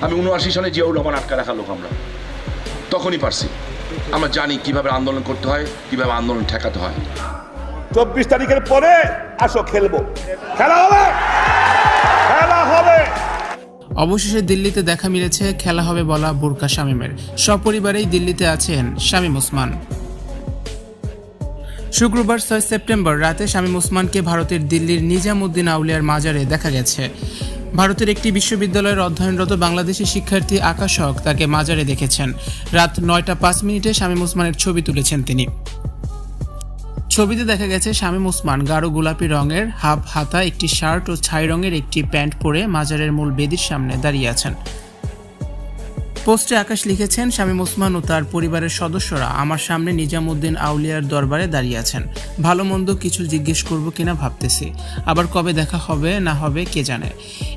আমি উনআশি সালে জিয়াউর রহমান আটকা রাখা লোক আমরা। তখনই পারছি। আমরা জানি কীভাবে আন্দোলন করতে হয় কীভাবে আন্দোলন ঠেকাতে হয়। চব্বিশ তারিখের পরে আসো খেলব। খেলা হবে! খেলা হবে! অবশেষে দিল্লিতে দেখা মিলেছে খেলা হবে বলা বুরকা শামীমের। সপরিবারেই দিল্লিতে আছেন শামীম ওসমান। শুক্রবার ছয় সেপ্টেম্বর রাতে শামীম ওসমানকে ভারতের দিল্লির নিজামুদ্দিন আউলিয়ার মাজারে দেখা গেছে। ভারতের একটি বিশ্ববিদ্যালয়ের অধ্যয়নরত বাংলাদেশি শিক্ষার্থী আকাশ হক তাকে মাজারে দেখেছেন। রাত নয়টা পাঁচ মিনিটে শামীম ওসমানের ছবি তুলেছেন তিনি। ছবিতে দেখা গেছে, শামীম ওসমান গাঢ় গোলাপি রঙের হাফ হাতা, একটি শার্ট ও ছাই রঙের একটি প্যান্ট পরে মাজারের মূল বেদির সামনে দাঁড়িয়ে আছেন। পোস্টে আকাশ লিখেছেন শামীম ওসমান ও তার পরিবারের সদস্যরা আমার সামনে নিজামুদ্দিন আউলিয়ার দরবারে দাঁড়িয়ে আছেন। ভালো মন্দ কিছু জিজ্ঞেস করব কিনা ভাবতেছি। আবার কবে দেখা হবে, না হবে, কে জানে?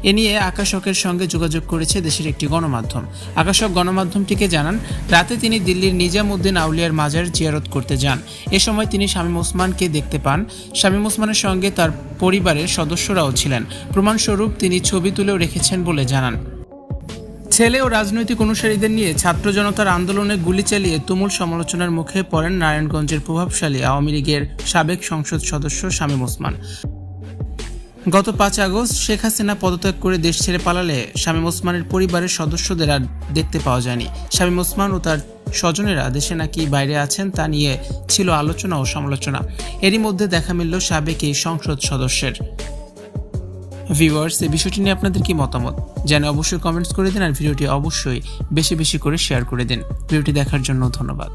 এ নিয়ে আকাশকের সঙ্গে যোগাযোগ করেছে দেশের একটি গণমাধ্যম। আকাশক গণমাধ্যমটিকে জানান, রাতে তিনি দিল্লির নিজামুদ্দিন আউলিয়ার মাজার জিয়ারত করতে যান। এ সময় তিনি শামীম ওসমানকে দেখতে পান। শামীম ওসমানের সঙ্গে তার পরিবারের সদস্যরাও ছিলেন। প্রমাণস্বরূপ তিনি ছবি তুলেও রেখেছেন বলে জানান। ছেলে ও রাজনৈতিক অনুসারীদের নিয়ে ছাত্র জনতার আন্দোলনে গুলি চালিয়ে তুমুল সমালোচনার মুখে পড়েন নারায়ণগঞ্জের প্রভাবশালী আওয়ামী লীগের সাবেক সংসদ সদস্য শামীম ওসমান। গত পাঁচ আগস্ট শেখ হাসিনা পদত্যাগ করে দেশ ছেড়ে পালালে শামীম ওসমানের পরিবারের সদস্যদের আর দেখতে পাওয়া যায়নি। শামীম ওসমান ও তার স্বজনেরা দেশে নাকি বাইরে আছেন তা নিয়ে ছিল আলোচনা ও সমালোচনা। এরই মধ্যে দেখা মিলল সাবেক এই সংসদ সদস্যের। ভিউয়ার্স এই বিষয়টি নিয়ে আপনাদের কি মতামত? জানে অবশ্যই কমেন্টস করে দিন আর ভিডিওটি অবশ্যই বেশি বেশি করে শেয়ার করে দিন। ভিডিওটি দেখার জন্য ধন্যবাদ।